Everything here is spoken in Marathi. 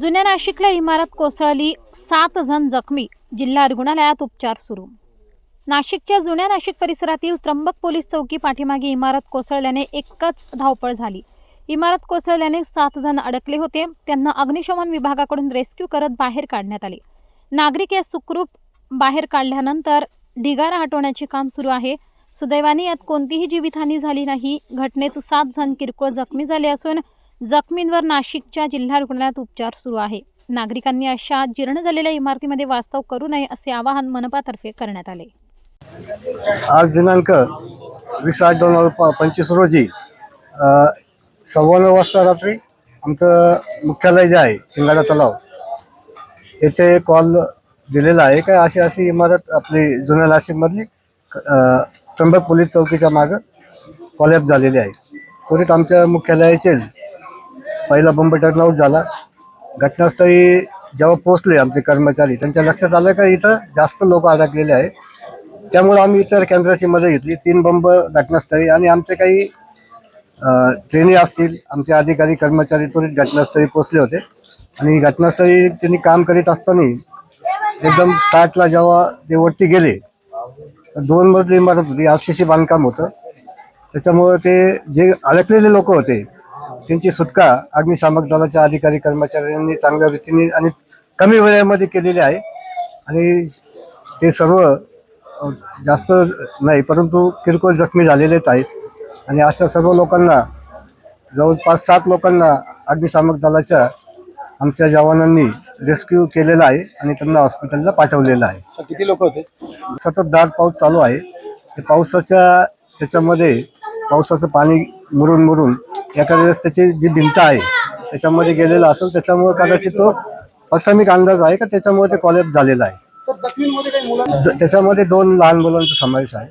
जुन्या नाशिकला इमारत कोसळली सात जण जखमी. जिल्हा रुग्णालयात उपचार सुरू. नाशिकच्या जुन्या नाशिक परिसरातील त्र्यंबक पोलीस चौकी पाठीमागे इमारत कोसळल्याने एकच धावपळ झाली. इमारत कोसळल्याने सात जण अडकले होते. त्यांना अग्निशमन विभागाकडून रेस्क्यू करत बाहेर काढण्यात आले. नागरिक या सुखरूप बाहेर काढल्यानंतर ढिगारा हटवण्याचे काम सुरू आहे. सुदैवाने यात कोणतीही जीवितहानी झाली नाही. घटनेत सात जण किरकोळ जखमी झाले असून जखमींवर नाशिकच्या जिल्हा रुग्णालयात उपचार सुरू आहे. नागरिकांनी अशा जीर्ण झालेल्या इमारतीमध्ये वास्तव करू नये असे आवाहन मनपातर्फे करण्यात आले. आज दिनांक वीस आठ दोन हजार प- पंचवीस रोजी सव्वा नऊ वाजता रात्री आमचं मुख्यालय जे आहे शिंगाडा तलाव येथे कॉल दिलेला आहे. का अशी अशी इमारत आपली जुन्या नाशिकमधली त्र्यंबक पोलीस चौकीच्या मागं कॉलॅप झालेली आहे. त्वरित आमच्या मुख्यालयाचे पहिला बंब टर्नआउट झाला. घटनास्थळी जेव्हा पोहोचले आमचे कर्मचारी त्यांच्या लक्षात आलं का इथं जास्त लोक अडकलेले आहे त्यामुळे आम्ही इतर केंद्राची मदत घेतली. तीन बंब घटनास्थळी आणि आमचे काही ट्रेनी असतील आमचे अधिकारी कर्मचारी त्वरित घटनास्थळी पोहोचले होते. आणि घटनास्थळी त्यांनी काम करीत असताना एकदम स्टार्टला जेव्हा ते वरती गेले दोन मजली इमारत होती आरसीसी बांधकाम होतं. त्याच्यामुळं ते जे अडकलेले लोक होते त्यांची सुटका अग्निशामक दलाच्या अधिकारी कर्मचाऱ्यांनी चांगल्या रीतीने आणि कमी वेळेमध्ये केलेली आहे. आणि ते सर्व जास्त नाही परंतु किरकोळ जखमी झालेलेच आहेत. आणि अशा सर्व लोकांना जवळपास सात लोकांना अग्निशामक दलाच्या आमच्या जवानांनी रेस्क्यू केलेला आहे आणि त्यांना हॉस्पिटलला पाठवलेलं आहे. किती लोक होते? सतत दाट पाऊस चालू आहे. ते पावसाच्या त्याच्यामध्ये पावसाचं पाणी मुरून मुरून एका वेळेस त्याची जी भिंत आहे त्याच्यामध्ये गेलेलं असेल त्याच्यामुळे कदाचित तो प्राथमिक अंदाज आहे का त्याच्यामुळे ते कॉलेज झालेला आहे. त्याच्यामध्ये दोन लहान मुलांचा समावेश आहे.